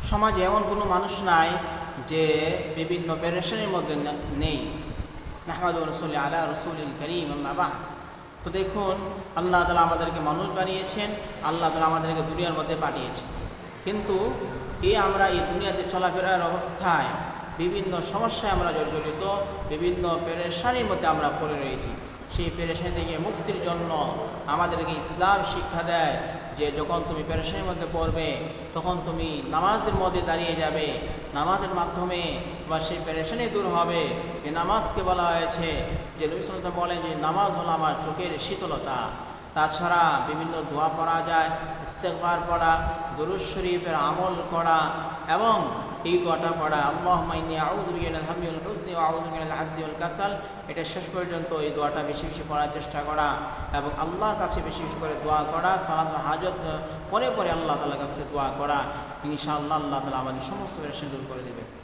সমাজে এমন কোনো মানুষ নাই যে বিভিন্ন পেরেশানির মধ্যে নেই। নাহমাদ রসুল আলা রসুল করিম আল্লাহ তো দেখুন, আল্লাহ তালা আমাদেরকে মানুষ বানিয়েছেন, আল্লাহ তালা আমাদেরকে দুনিয়ার মধ্যে পাঠিয়েছেন। কিন্তু এই আমরা এই দুনিয়াতে চলাফেরার অবস্থায় বিভিন্ন সমস্যায় আমরা জর্জরিত, বিভিন্ন পেরেশানির মধ্যে আমরা পড়ে রয়েছি। সেই পেরেশানি থেকে মুক্তির জন্য আমাদেরকে ইসলাম শিক্ষা দেয় যে যখন তুমি পেরেশানির মধ্যে পড়বে, তখন তুমি নামাজের মধ্যে দাঁড়িয়ে যাবে। নামাজের মাধ্যমে বা সেই পেরেশানি দূর হবে। যে নামাজকে বলা হয়েছে যে ওয়াসাল্লাম বলেন যে নামাজ হলো আমার চোখের শীতলতা। তাছাড়া বিভিন্ন দোয়া পড়া যায় ইস্তেকবার পড়া দুরুজ শরীফের আমল করা এবং এই দোয়াটা পড়া। আল্লাহ মাইনি আউদ্দিন হুসনি আজিউল কাসাল। এটা শেষ পর্যন্ত এই দোয়াটা বেশি বেশি পড়ার চেষ্টা করা এবং আল্লাহর কাছে বেশি বেশি করে দোয়া করা সালাদ হাজত পরে পরে আল্লাহ তালার কাছে দোয়া করা। ইনশাআল্লাহ আল্লাহ তালা আমাদের সমস্ত পেরেশান দূর করে দেবে।